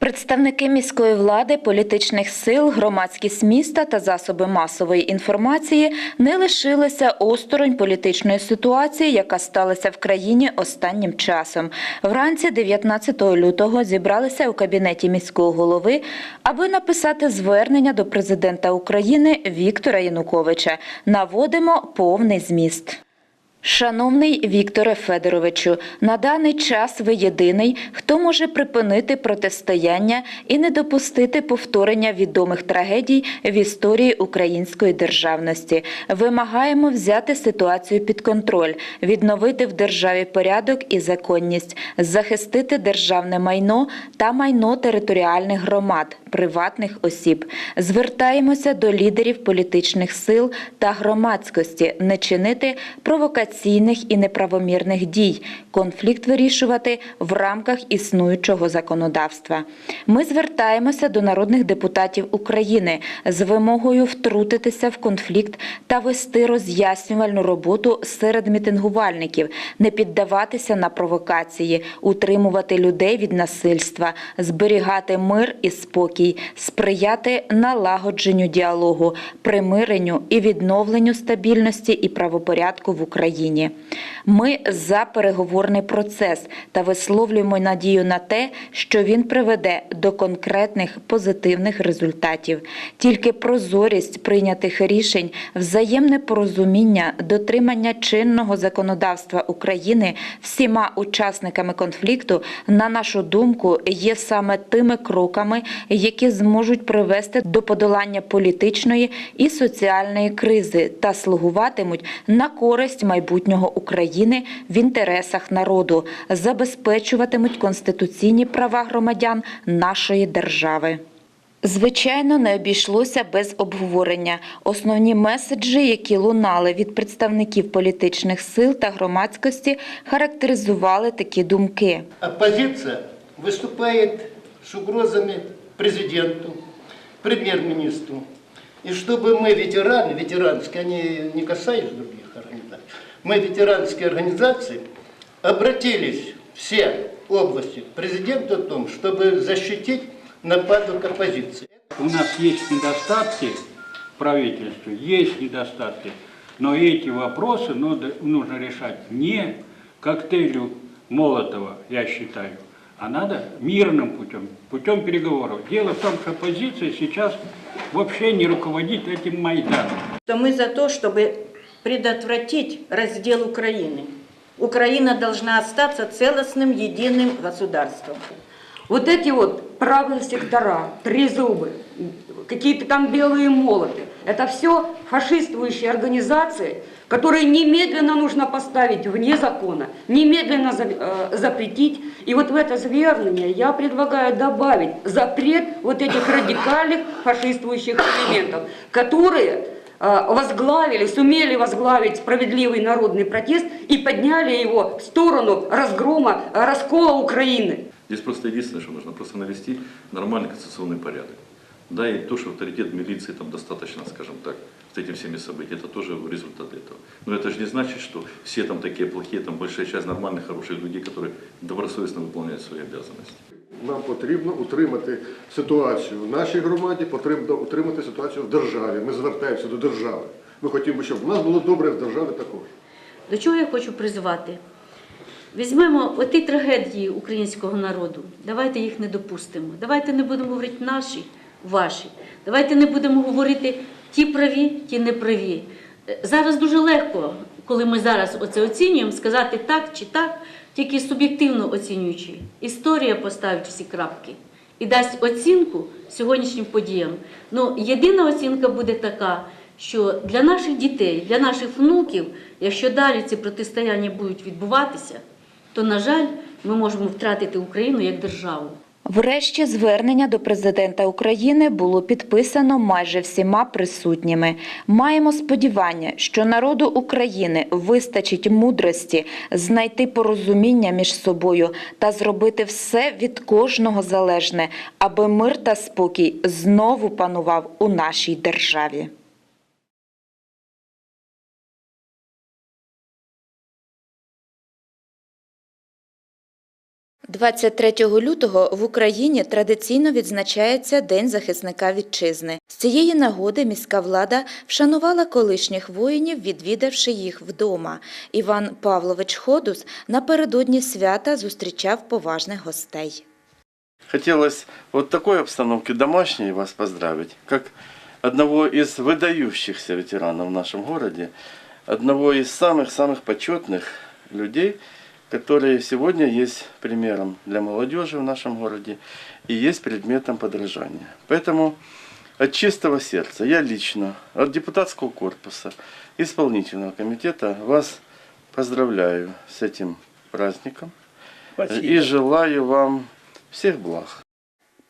Представники міської влади, політичних сил, громадськість міста та засоби масової інформації не лишилися осторонь політичної ситуації, яка сталася в країні останнім часом. Вранці 19 лютого зібралися у кабінеті міського голови, аби написати звернення до президента України Віктора Януковича. Наводимо повний зміст. Шановний Вікторе Федоровичу, на даний час ви єдиний, хто може припинити протистояння і не допустити повторення відомих трагедій в історії української державності. Вимагаємо взяти ситуацію під контроль, відновити в державі порядок і законність, захистити державне майно та майно територіальних громад, приватних осіб. Звертаємося до лідерів політичних сил та громадськості не чинити провокаційних і неправомірних дій, конфлікт вирішувати в рамках існуючого законодавства. Ми звертаємося до народних депутатів України з вимогою втрутитися в конфлікт та вести роз'яснювальну роботу серед мітингувальників, не піддаватися на провокації, утримувати людей від насильства, зберігати мир і спокій, сприяти налагодженню діалогу, примиренню і відновленню стабільності і правопорядку в Україні. Ми за переговорний процес та висловлюємо надію на те, що він приведе до конкретних позитивних результатів. Тільки прозорість прийнятих рішень, взаємне порозуміння, дотримання чинного законодавства України всіма учасниками конфлікту, на нашу думку, є саме тими кроками, які зможуть привести до подолання політичної і соціальної кризи та слугуватимуть на користь майбутнього України в інтересах народу, забезпечуватимуть конституційні права громадян нашої держави. Звичайно, не обійшлося без обговорення. Основні меседжі, які лунали від представників політичних сил та громадськості, характеризували такі думки. Оппозиция выступает с угрозами президенту, премьер-министру. И чтобы мы, ветераны, ветеранские, они не касались других организаций, Мы, ветеранские организации, обратились все области к президенту о том, чтобы защитить нападок оппозиции. У нас есть недостатки в правительстве, есть недостатки, но эти вопросы надо- нужно решать не коктейлю Молотова, я считаю, а надо мирным путем, путем переговоров. Дело в том, что оппозиция сейчас вообще не руководит этим Майданом. мы за то, чтобы предотвратить раздел Украины. Украина должна остаться целостным, единым государством. Вот эти вот правые сектора, трезубы, какие-то там белые молоты, это все фашистующие организации, которые немедленно нужно поставить вне закона, немедленно э, запретить. И вот в это звернение я предлагаю добавить запрет вот этих радикальных фашистующих элементов, которые возглавили, сумели возглавить справедливый народный протест и подняли его в сторону разгрома, э, раскола Украины. Здесь просто единственное, что нужно просто навести нормальный конституционный порядок. Да, и то, что авторитет милиции там достаточно, скажем так, с этими всеми событиями, это тоже результат этого. Но это же не значит, что все там такие плохие, там большая часть нормальных, хороших людей, которые добросовестно выполняют свои обязанности. Нам потрібно утримати ситуацію в нашій громаді, потрібно утримати ситуацію в державі. Ми звертаємося до держави. Ми хотімо, щоб в нас було добре в державі також. До чого я хочу призвати? Візьмемо оті трагедії українського народу. Давайте їх не допустимо. Давайте не будемо говорити наші, ваші. Давайте не будемо говорити ті праві, ті неправі. Е, Зараз дуже легко, коли ми зараз оце оцінюємо, сказати так чи так, тільки суб'єктивно оцінюючи. Історія поставить всі крапки і дасть оцінку сьогоднішнім подіям. Ну, єдина оцінка буде така, що для наших дітей, для наших внуків, якщо далі ці протистояння будуть відбуватися, то, на жаль, ми можемо втратити Україну як державу. Врешті звернення до президента України було підписано майже всіма присутніми. Маємо сподівання, що народу України вистачить мудрості знайти порозуміння між собою та зробити все від кожного залежне, аби мир та спокій знову панував у нашій державі. 23 лютого в Україні традиційно відзначається День захисника вітчизни. З цієї нагоди міська влада вшанувала колишніх воїнів, відвідавши їх вдома. Іван Павлович Ходус напередодні свята зустрічав поважних гостей. Хотелось вот такой обстановке домашней вас поздравить, как одного из выдающихся ветеранов в нашем городе, одного из самых-самых почетных людей, которые сегодня есть примером для молодежи в нашем городе и есть предметом подражания. Поэтому от чистого сердца я лично, от депутатского корпуса, исполнительного комитета вас поздравляю с этим праздником и желаю вам всех благ.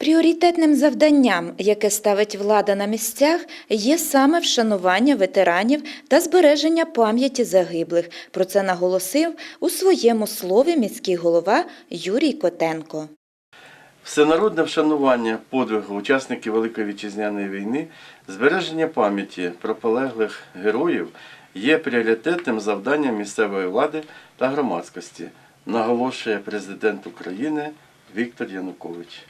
Пріоритетним завданням, яке ставить влада на місцях, є саме вшанування ветеранів та збереження пам'яті загиблих. Про це наголосив у своєму слові міський голова Юрій Котенко. Всенародне вшанування подвигу учасників Великої Вітчизняної війни, збереження пам'яті про полеглих героїв є пріоритетним завданням місцевої влади та громадськості, наголошує президент України Віктор Янукович.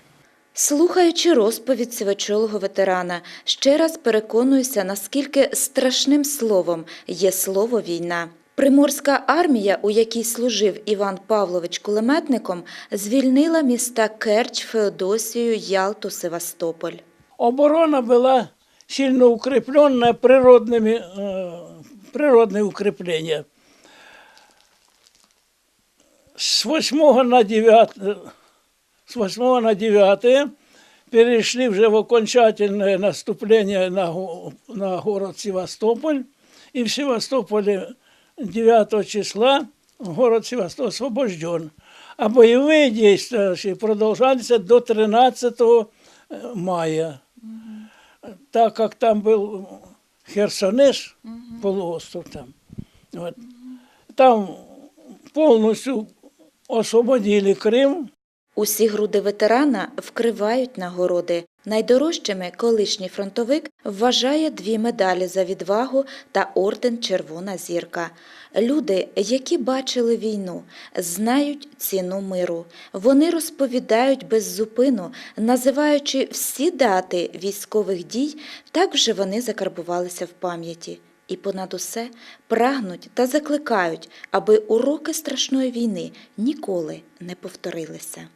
Слухаючи розповідь сивочолого ветерана, ще раз переконуюся, наскільки страшним словом є слово війна. Приморська армія, у якій служив Іван Павлович кулеметником, звільнила міста Керч, Феодосію, Ялту, Севастополь. Оборона была сильно укрепленная природными, э, природные укрепления. С 8 на 9, с 8 на 9 перешли уже в окончательное наступление на, го- на город Севастополь. И в Севастополе 9 числа город Севастополь освобожден. А боевые действия продолжались до 13 мая так как там был Херсонес, полуостров там, вот, там полностью освободили Крым, Усі груди ветерана вкривають нагороди. Найдорожчими колишній фронтовик вважає дві медалі за відвагу та орден Червона зірка. Люди, які бачили війну, знають ціну миру. Вони розповідають без зупину, називаючи всі дати військових дій, так вже вони закарбувалися в пам'яті. І понад усе прагнуть та закликають, аби уроки страшної війни ніколи не повторилися.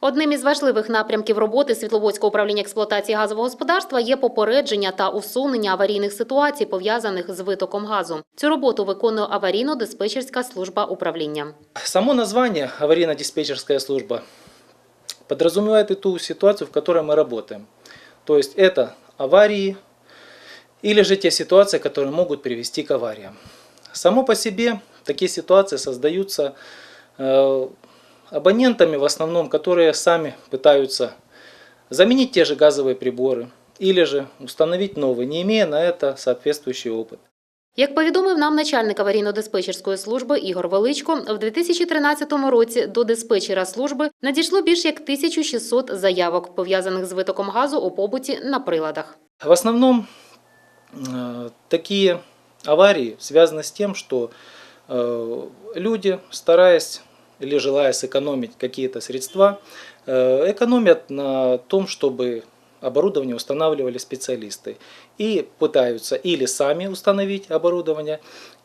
Одним із важливих напрямків роботи Світловодського управління експлуатації газового господарства є попередження та усунення аварійних ситуацій, пов'язаних з витоком газу. Цю роботу виконує аварійно-диспетчерська служба управління. Само название аварийно-диспетчерская служба подразумевает и ту ситуацию, в которой мы работаем. То есть это аварии или же те ситуации, которые могут привести к авариям. Само по себе такие ситуации создаются э, абонентами в основном, которые сами пытаются заменить те же газовые приборы или же установить новые, не имея на это соответствующий опыт. Як повідомив нам начальник аварійно-диспетчерської служби Ігор Величко, в 2013 році до диспетчера служби надійшло більш як 1600 заявок, пов'язаних з витоком газу у побуті на приладах. В основном э, такие аварии связаны с тем, что э, люди, стараясь или желая сэкономить какие-то средства, э, экономят на том, чтобы оборудование устанавливали специалисты. И пытаются или сами установить оборудование,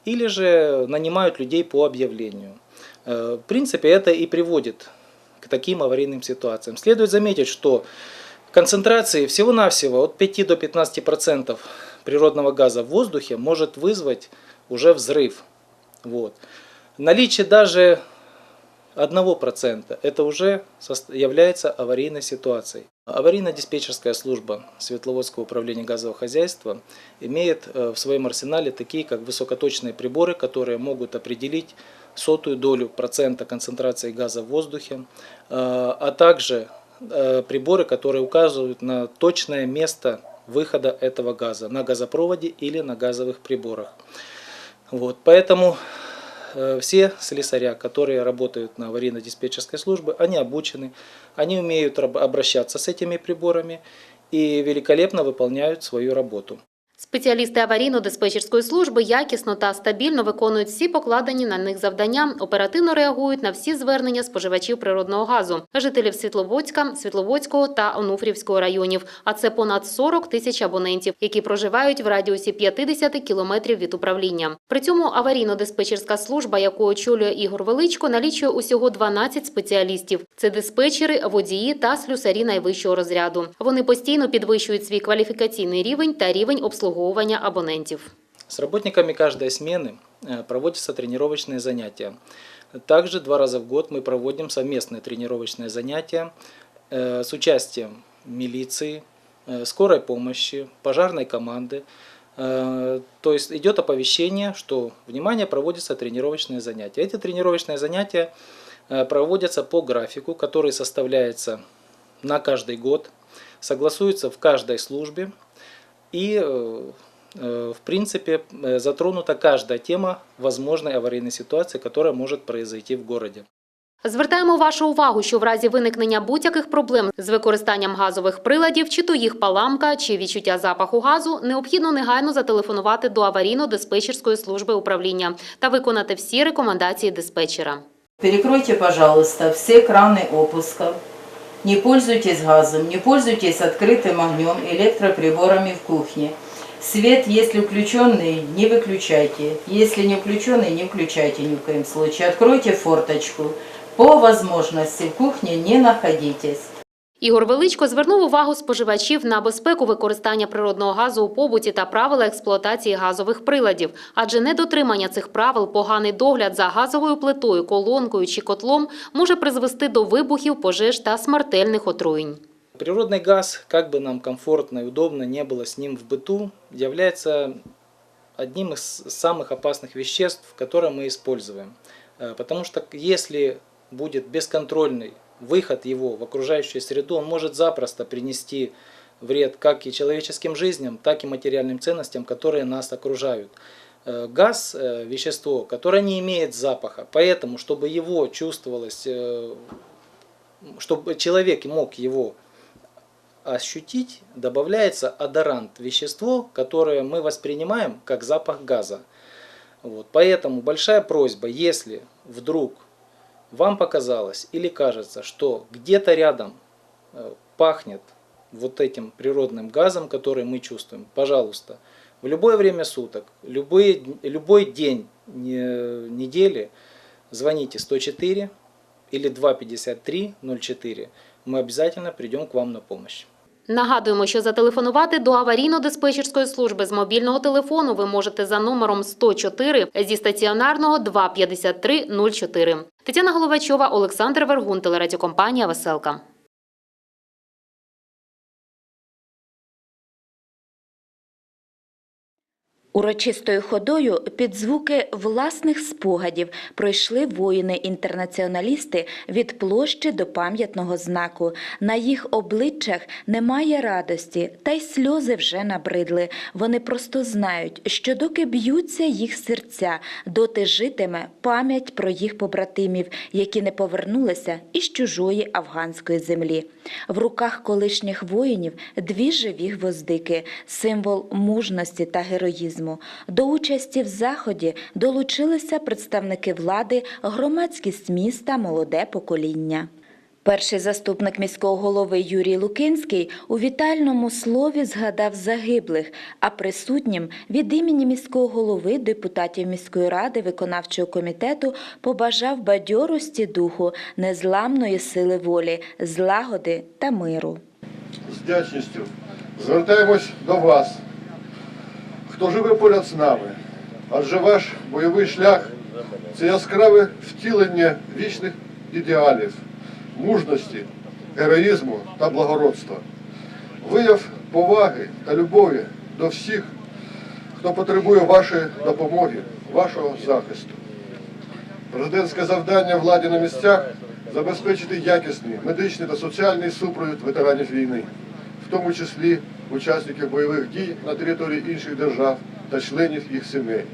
или же нанимают людей по объявлению. Э, В принципе, это и приводит к таким аварийным ситуациям. Следует заметить, что концентрации всего-навсего от 5 до 15 процентов природного газа в воздухе может вызвать уже взрыв. Вот. Наличие даже 1% это уже является аварийной ситуацией. Аварийно-диспетчерская служба Светловодского управления газового хозяйства имеет э, в своем арсенале такие, как высокоточные приборы, которые могут определить сотую долю процента концентрации газа в воздухе, э, а также э, приборы, которые указывают на точное место выхода этого газа на газопроводе или на газовых приборах. Вот, поэтому все слесаря, которые работают на аварийно-диспетчерской службе, они обучены, они умеют обращаться с этими приборами и великолепно выполняют свою работу. Спеціалісти аварійно-диспетчерської служби якісно та стабільно виконують всі покладені на них завдання, оперативно реагують на всі звернення споживачів природного газу, жителів Світловодська, Світловодського та Онуфрівського районів. А це понад 40 тисяч абонентів, які проживають в радіусі 50 кілометрів від управління. При цьому аварійно-диспетчерська служба, яку очолює Ігор Величко, налічує усього 12 спеціалістів. Це диспетчери, водії та слюсарі найвищого розряду. Вони постійно підвищують свій кваліфікаційний рівень та рівень обслуговування абонентів. С работниками каждой смены э, проводятся тренировочные занятия. Также два раза в год мы проводим совместные тренировочные занятия э, с участием милиции, э, скорой помощи, пожарной команды. То есть идет оповещение, что, внимание, проводятся тренировочные занятия. Эти тренировочные занятия проводятся по графику, который составляется на каждый год, согласуется в каждой службе и, э, э, в принципе, э, затронута каждая тема возможной аварийной ситуации, которая может произойти в городе. Звертаємо вашу увагу, що в разі виникнення будь-яких проблем з використанням газових приладів, чи то їх паламка, чи відчуття запаху газу, необхідно негайно зателефонувати до аварійно-диспетчерської служби управління та виконати всі рекомендації диспетчера. Перекройте, пожалуйста, все краны опуска. Не пользуйтесь газом, не пользуйтесь открытым огнем, электроприборами в кухне. Свет, если включенный, не выключайте. Если не включенный, не включайте ни в коем случае. Откройте форточку. По возможности в кухне не находитесь. Ігор Величко звернув увагу споживачів на безпеку використання природного газу у побуті та правила експлуатації газових приладів, адже недотримання цих правил, поганий догляд за газовою плитою, колонкою чи котлом може призвести до вибухів, пожеж та смертельних отруєнь. Природный газ, как бы нам комфортно и удобно не было с ним в быту, является одним из самых опасных веществ, которые мы используем. Э, Потому что если будет бесконтрольный Выход его в окружающую среду, он может запросто принести вред как и человеческим жизням, так и материальным ценностям, которые нас окружают. Э, Газ – вещество, которое не имеет запаха, поэтому, чтобы его чувствовалось, э, чтобы человек мог его ощутить, добавляется одорант, вещество, которое мы воспринимаем как запах газа. Вот. Поэтому большая просьба, если вдруг вам показалось или кажется, что где-то рядом э, пахнет вот этим природным газом, который мы чувствуем, пожалуйста, в любое время суток, любые, любой день не- недели звоните 104 или 253 04. Мы обязательно придем к вам на помощь. Нагадуємо, що зателефонувати до аварійно-диспетчерської служби з мобільного телефону ви можете за номером 104 зі стаціонарного 253 04. Тетяна Головачова, Олександр Вергун, телерадіокомпанія «Веселка». Урочистою ходою під звуки власних спогадів пройшли воїни-інтернаціоналісти від площі до пам'ятного знаку. На їх обличчях немає радості, та й сльози вже набридли. Вони просто знають, що доки б'ються їх серця, доти житиме пам'ять про їх побратимів, які не повернулися із чужої афганської землі. В руках колишніх воїнів дві живі гвоздики, символ мужності та героїзму. До участі в заході долучилися представники влади, громадськість міста, молоде покоління. Перший заступник міського голови Юрій Лукинський у вітальному слові згадав загиблих, а присутнім від імені міського голови, депутатів міської ради, виконавчого комітету побажав бадьорості духу, незламної сили волі, злагоди та миру. З вдячністю звертаємось до вас, хто живе поряд з нами, адже ваш бойовий шлях це яскраве втілення вічних ідеалів, мужності, героїзму та благородства, вияв поваги та любові до всіх, хто потребує вашої допомоги, вашого захисту. Президентське завдання владі на місцях забезпечити якісний медичний та соціальний супровід ветеранів війни, в тому числі учасників бойових дій на території інших держав та членів їх сімей.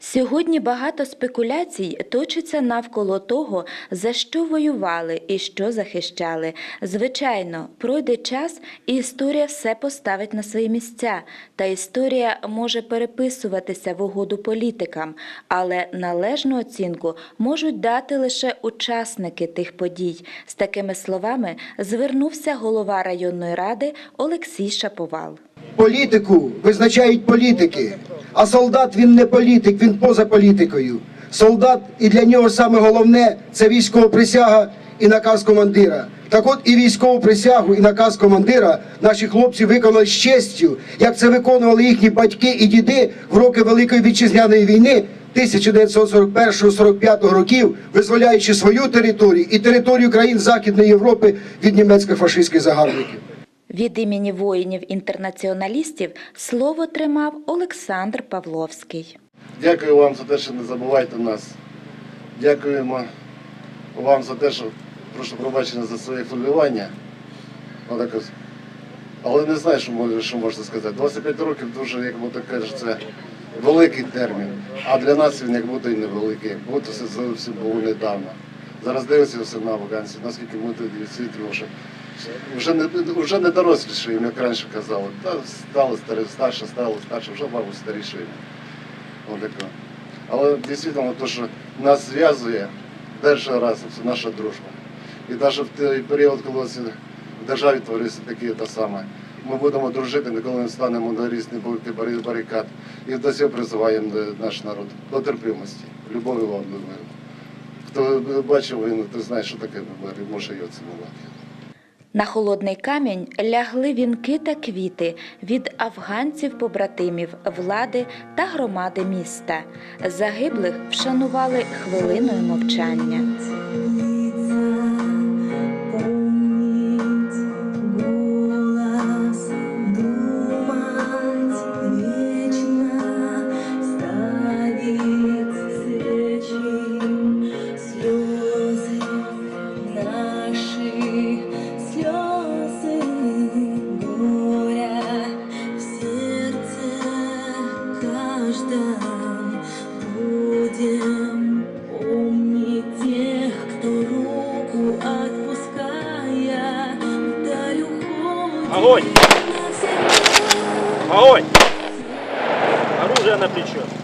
Сьогодні багато спекуляцій точиться навколо того, за що воювали і що захищали. Звичайно, пройде час, і історія все поставить на свої місця. Та історія може переписуватися в угоду політикам, але належну оцінку можуть дати лише учасники тих подій. З такими словами звернувся голова районної ради Олексій Шаповал. Політику визначають політики, а солдат він не політик, він поза політикою. Солдат і для нього саме головне це військова присяга і наказ командира. Так от і військову присягу, і наказ командира наші хлопці виконали з честю, як це виконували їхні батьки і діди в роки Великої вітчизняної війни 1941-45 років, визволяючи свою територію і територію країн Західної Європи від німецьких фашистських загарбників. Від імені воїнів-інтернаціоналістів слово тримав Олександр Павловський. Дякую вам за те, що не забувайте нас. Дякуємо вам за те, що прошу пробачення за своє хвилювання. Але не знаю, що можна, що можна сказати. 25 років дуже, як будто кажуть, це великий термін. А для нас він як будто і невеликий, як будто це зовсім було недавно. Зараз дивиться все на вакансії, наскільки ми тоді світло, вже не, вже не дорослішаємо, як раніше казали. Та старі, старше, стали старше, вже, мабуть. Отако. Але дійсно, те, що нас зв'язує перший раз, це наша дружба. І навіть в той період, коли в державі твориться такі те саме, ми будемо дружити, ніколи не станемо на різні бари- барикад. І до цього призиваємо наш народ до терпимості, любові вам до миру. Хто бачив війну, той знає, що таке може його цінувати. На холодний камінь лягли вінки та квіти від афганців-побратимів влади та громади міста. Загиблих вшанували хвилиною мовчання. Огонь! Огонь! Оружие на плечо.